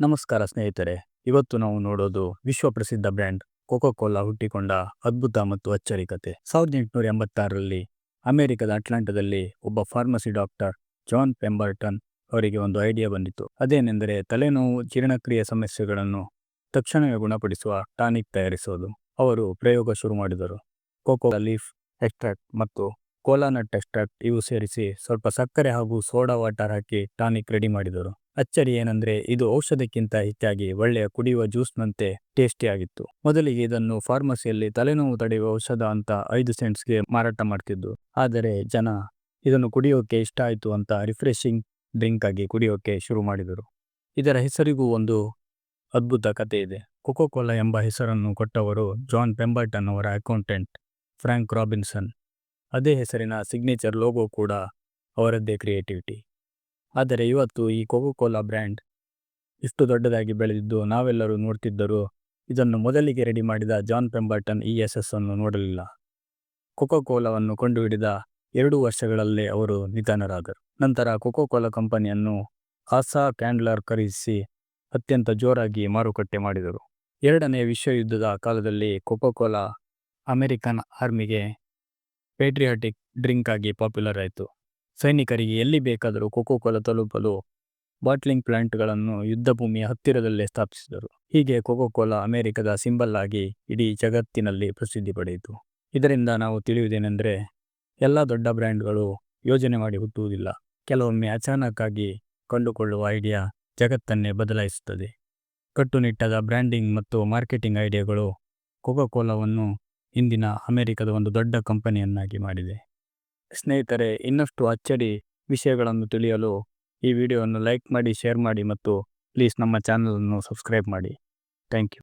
ನಮಸ್ಕಾರ ಸ್ನೇಹಿತರೆ, ಇವತ್ತು ನಾವು ನೋಡೋದು ವಿಶ್ವ ಪ್ರಸಿದ್ಧ ಬ್ರ್ಯಾಂಡ್ ಕೋಕೋ ಕೋಲಾ ಹುಟ್ಟಿಕೊಂಡ ಅದ್ಭುತ ಮತ್ತು ಅಚ್ಚರಿ ಕತೆ. ಸಾವಿರದ ಎಂಟುನೂರ ಎಂಬತ್ತಾರರಲ್ಲಿ ಅಮೆರಿಕದ ಅಟ್ಲಾಂಟಾದಲ್ಲಿ ಒಬ್ಬ ಫಾರ್ಮಸಿ ಡಾಕ್ಟರ್ ಜಾನ್ ಪೆಂಬರ್ಟನ್ ಅವರಿಗೆ ಒಂದು ಐಡಿಯಾ ಬಂದಿತ್ತು. ಅದೇನೆಂದರೆ ತಲೆನೋವು, ಜೀರ್ಣಕ್ರಿಯೆ ಸಮಸ್ಯೆಗಳನ್ನು ತಕ್ಷಣವೇ ಗುಣಪಡಿಸುವ ಟಾನಿಕ್ ತಯಾರಿಸೋದು. ಅವರು ಪ್ರಯೋಗ ಶುರು ಮಾಡಿದರು. ಕೋಕೋ ಲೀಫ್ ಎಕ್ಸ್ಟ್ರಾಕ್ಟ್ ಮತ್ತು ಕೋಲಾನಟ್ ಎಕ್ಸ್ಟ್ರಾಕ್ಟ್ ಇವು ಸೇರಿಸಿ ಸ್ವಲ್ಪ ಸಕ್ಕರೆ ಹಾಗೂ ಸೋಡಾ ವಾಟರ್ ಹಾಕಿ ಟಾನಿಕ್ ರೆಡಿ ಮಾಡಿದರು. ಅಚ್ಚರಿ ಏನಂದ್ರೆ ಇದು ಔಷಧಕ್ಕಿಂತ ಹೆಚ್ಚಾಗಿ ಒಳ್ಳೆಯ ಕುಡಿಯುವ ಜ್ಯೂಸ್ನಂತೆ ಟೇಸ್ಟಿಯಾಗಿತ್ತು ಮೊದಲಿಗೆ ಇದನ್ನು ಫಾರ್ಮಸಿಯಲ್ಲಿ ತಲೆನೋವು ತಡೆಯುವ ಔಷಧ ಅಂತ ಐದು ಸೆಂಟ್ಸ್ಗೆ ಮಾರಾಟ ಮಾಡ್ತಿದ್ದು. ಆದರೆ ಜನ ಇದನ್ನು ಕುಡಿಯೋಕೆ ಇಷ್ಟ ಆಯಿತು ಅಂತ ರಿಫ್ರೆಶಿಂಗ್ ಡ್ರಿಂಕ್ ಆಗಿ ಕುಡಿಯೋಕೆ ಶುರು ಮಾಡಿದರು. ಇದರ ಹೆಸರಿಗೂ ಒಂದು ಅದ್ಭುತ ಕಥೆ ಇದೆ. ಕೊಕೋ ಕೋಲಾ ಎಂಬ ಹೆಸರನ್ನು ಕೊಟ್ಟವರು ಜಾನ್ ಪೆಂಬರ್ಟನ್ ಅವರ ಅಕೌಂಟೆಂಟ್ ಫ್ರಾಂಕ್ ರಾಬಿನ್ಸನ್. ಅದೇ ಹೆಸರಿನ ಸಿಗ್ನೇಚರ್ ಲೋಗೋ ಕೂಡ ಅವರದ್ದೇ ಕ್ರಿಯೇಟಿವಿಟಿ. ಆದರೆ ಇವತ್ತು ಈ ಕೋಕೋ ಕೋಲಾ ಬ್ರ್ಯಾಂಡ್ ಇಷ್ಟು ದೊಡ್ಡದಾಗಿ ಬೆಳೆದಿದ್ದು ನಾವೆಲ್ಲರೂ ನೋಡ್ತಿದ್ದರೂ ಇದನ್ನು ಮೊದಲಿಗೆ ರೆಡಿ ಮಾಡಿದ ಜಾನ್ ಪೆಂಬರ್ಟನ್ ಈ ಯಶಸ್ಸನ್ನು ನೋಡಲಿಲ್ಲ. ಕೊಕೋ ಕೋಲಾವನ್ನು ಕಂಡುಹಿಡಿದ ಎರಡು ವರ್ಷಗಳಲ್ಲೇ ಅವರು ನಿಧನರಾದರು. ನಂತರ ಕೊಕೋ ಕೋಲಾ ಕಂಪನಿಯನ್ನು ಆಸಾ ಕ್ಯಾಂಡ್ಲರ್ ಖರೀದಿಸಿ ಅತ್ಯಂತ ಜೋರಾಗಿ ಮಾರುಕಟ್ಟೆ ಮಾಡಿದರು. ಎರಡನೇ ವಿಶ್ವಯುದ್ಧದ ಕಾಲದಲ್ಲಿ ಕೊಕೋ ಕೋಲಾ ಅಮೆರಿಕನ್ ಆರ್ಮಿಗೆ ಪೇಟ್ರಿಯಾಟಿಕ್ ಡ್ರಿಂಕ್ ಆಗಿ ಪಾಪ್ಯುಲರ್ ಆಯಿತು. ಸೈನಿಕರಿಗೆ ಎಲ್ಲಿ ಬೇಕಾದರೂ ಕೊಕೋ ಕೋಲಾ ತಲುಪಲು ಬಾಟ್ಲಿಂಗ್ ಪ್ಲಾಂಟ್ಗಳನ್ನು ಯುದ್ಧ ಭೂಮಿಯ ಹತ್ತಿರದಲ್ಲೇ ಸ್ಥಾಪಿಸಿದರು. ಹೀಗೆ ಕೊಕೋ ಕೋಲಾ ಅಮೆರಿಕದ ಸಿಂಬಲ್ ಆಗಿ ಇಡೀ ಜಗತ್ತಿನಲ್ಲಿ ಪ್ರಸಿದ್ಧಿ ಪಡೆಯಿತು. ಇದರಿಂದ ನಾವು ತಿಳಿಯುವುದೇನೆಂದರೆ, ಎಲ್ಲ ದೊಡ್ಡ ಬ್ರ್ಯಾಂಡ್ಗಳು ಯೋಜನೆ ಮಾಡಿ ಹುಟ್ಟುವುದಿಲ್ಲ. ಕೆಲವೊಮ್ಮೆ ಅಚಾನಕ್ಕಾಗಿ ಕಂಡುಕೊಳ್ಳುವ ಐಡಿಯಾ ಜಗತ್ತನ್ನೇ ಬದಲಾಯಿಸುತ್ತದೆ. ಕಟ್ಟುನಿಟ್ಟಾದ ಬ್ರ್ಯಾಂಡಿಂಗ್ ಮತ್ತು ಮಾರ್ಕೆಟಿಂಗ್ ಐಡಿಯಾಗಳು ಕೊಕೋ ಕೋಲಾವನ್ನು ಇಂದಿನ ಅಮೆರಿಕದ ಒಂದು ದೊಡ್ಡ ಕಂಪನಿಯನ್ನಾಗಿ ಮಾಡಿದೆ. ಸ್ನೇಹಿತರೆ, ಇನ್ನಷ್ಟು ಅಚ್ಚಡಿ ವಿಷಯಗಳನ್ನು ತಿಳಿಯಲು ಈ ವಿಡಿಯೋವನ್ನು ಲೈಕ್ ಮಾಡಿ, ಶೇರ್ ಮಾಡಿ ಮತ್ತು ಪ್ಲೀಸ್ ನಮ್ಮ ಚಾನಲನ್ನು ಸಬ್ಸ್ಕ್ರೈಬ್ ಮಾಡಿ. Thank you.